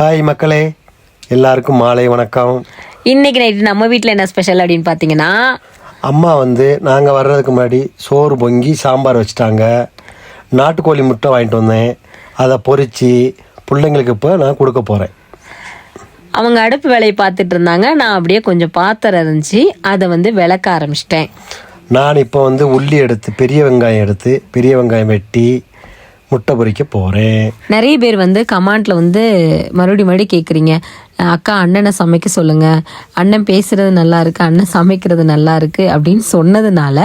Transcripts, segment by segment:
Hi மக்களே. எல்லாருக்கும் மாலை வணக்கம். இன்னைக்கு நைட்டு நம்ம வீட்டில் என்ன ஸ்பெஷல் அப்படின்னு பார்த்தீங்கன்னா அம்மா வந்து நாங்கள் வர்றதுக்கு முன்னாடி சோறு பொங்கி சாம்பார் வச்சுட்டாங்க. நாட்டுக்கோழி முட்டை வாங்கிட்டு வந்தேன். அதை பொரித்து பிள்ளைங்களுக்கு இப்போ நான் கொடுக்க போகிறேன் அவங்க அடுப்பு வேலையை பார்த்துட்டு இருந்தாங்க. நான் அப்படியே கொஞ்சம் பாத்திரம் இருந்துச்சு அதை வந்து விளக்க ஆரம்பிச்சிட்டேன். நான் இப்போ வந்து உள்ளி எடுத்து பெரிய வெங்காயம் எடுத்து பெரிய வெங்காயம் வெட்டி முட்டை பொரிக்க போகிறேன் நிறைய பேர் வந்து கமாண்ட்ல வந்து மறுபடியும் மறுபடியும் கேட்குறீங்க அக்கா அண்ணனை சமைக்க சொல்லுங்க. அண்ணன் பேசுறது நல்லா இருக்கு அண்ணன் சமைக்கிறது நல்லா இருக்கு அப்படின்னு சொன்னதுனால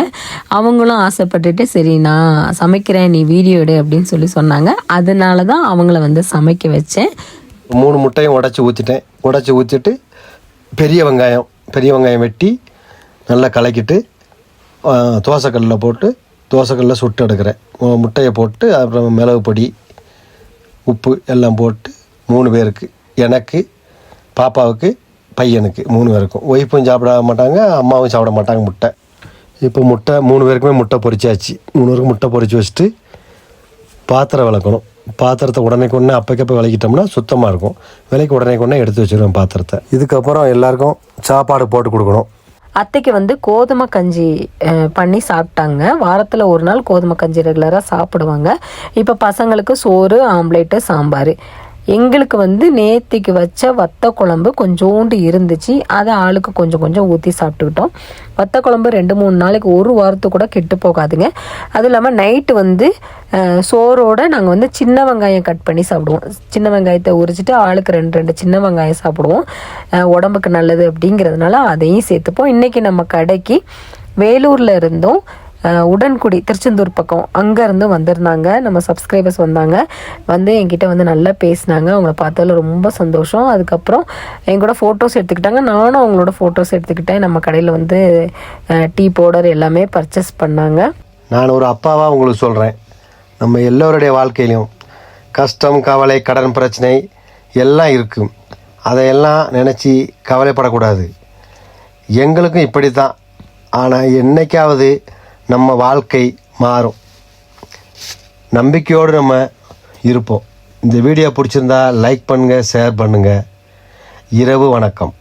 அவங்களும் ஆசைப்பட்டுட்டு சரி நான் சமைக்கிறேன் நீ வீடியோ எடு அப்படின்னு சொல்லி சொன்னாங்க. அதனால தான் அவங்கள வந்து சமைக்க வச்சேன். மூணு முட்டையும் உடச்சி ஊற்றிட்டேன் உடச்சி ஊற்றிட்டு பெரிய வெங்காயம் பெரிய வெங்காயம் வெட்டி நல்லா கலக்கிட்டு தோசைக்கல்லில் போட்டு தோசைக்கல்லில் சுட்டு எடுக்கிறேன். முட்டையை போட்டு அப்புறம் மிளகு பொடி உப்பு எல்லாம் போட்டு மூணு பேருக்கு. எனக்கு பாப்பாவுக்கு பையனுக்கு மூணு பேருக்கும். ஒய்ஃபும் சாப்பிட மாட்டாங்க அம்மாவும் சாப்பிட மாட்டாங்க முட்டை. இப்போ முட்டை மூணு பேருக்குமே முட்டை பொறிச்சாச்சு மூணு பேருக்கு முட்டை பொறிச்சு வச்சுட்டு பாத்திரம் விளக்கணும். பாத்திரத்தை உடனே கொண்டு அப்பக்கப்போ விளக்கிட்டோம்னா சுத்தமாக இருக்கும். விலைக்கு உடனே கொண்டு எடுத்து வச்சுருவேன் பாத்திரத்தை. இதுக்கப்புறம் எல்லாருக்கும் சாப்பாடு போட்டு கொடுக்கணும். அத்தைக்கு வந்து கோதுமை கஞ்சி பண்ணி சாப்பிட்டாங்க. வாரத்தில் ஒரு நாள் கோதுமை கஞ்சி ரெகுலராக சாப்பிடுவாங்க. இப்போ பசங்களுக்கு சோறு ஆம்லேட்டு சாம்பார். எங்களுக்கு வந்து நேத்திக்கு வச்ச வத்த குழம்பு கொஞ்சோண்டு இருந்துச்சு. அதை ஆளுக்கு கொஞ்சம் கொஞ்சம் ஊற்றி சாப்பிட்டுக்கிட்டோம். வத்த குழம்பு ரெண்டு மூணு நாளைக்கு ஒரு வாரத்துக்கு கூட கெட்டு போகாதுங்க. அதுவும் இல்லாமல் நைட்டு வந்து சோறோடு சோறோட நாங்கள் வந்து சின்ன வெங்காயம் கட் பண்ணி சாப்பிடுவோம். சின்ன வெங்காயத்தை உரிச்சிட்டு ஆளுக்கு ரெண்டு ரெண்டு சின்ன வெங்காயம் சாப்பிடுவோம். உடம்புக்கு நல்லது அப்படிங்கிறதுனால அதையும் சேர்த்துப்போம். இன்றைக்கி நம்ம கடைக்கு வேலூரில் இருந்தும். உடன்குடி திருச்செந்தூர் பக்கம் அங்கேருந்து வந்திருந்தாங்க. நம்ம சப்ஸ்கிரைபர்ஸ் வந்தாங்க. வந்து என்கிட்ட வந்து நல்லா பேசினாங்க. அவங்கள பார்த்ததுல ரொம்ப சந்தோஷம். அதுக்கப்புறம் என் கூட ஃபோட்டோஸ் எடுத்துக்கிட்டாங்க. நானும் அவங்களோட ஃபோட்டோஸ் எடுத்துக்கிட்டேன். நம்ம கடையில் வந்து டீ பவுடர் எல்லாமே பர்ச்சேஸ் பண்ணாங்க. நான் ஒரு அப்பாவாக உங்களுக்கு சொல்கிறேன் நம்ம எல்லோருடைய வாழ்க்கையிலும் கஷ்டம் கவலை கடன் பிரச்சனை எல்லாம் இருக்கும் அதையெல்லாம் நினச்சி கவலைப்படக்கூடாது. எங்களுக்கும் இப்படி தான் ஆனால் என்னைக்காவது நம்ம வாழ்க்கை மாறும். நம்பிக்கையோடு நம்ம இருப்போம். இந்த வீடியோ பிடிச்சிருந்தா லைக் பண்ணுங்கள் ஷேர் பண்ணுங்கள் இரவு வணக்கம்.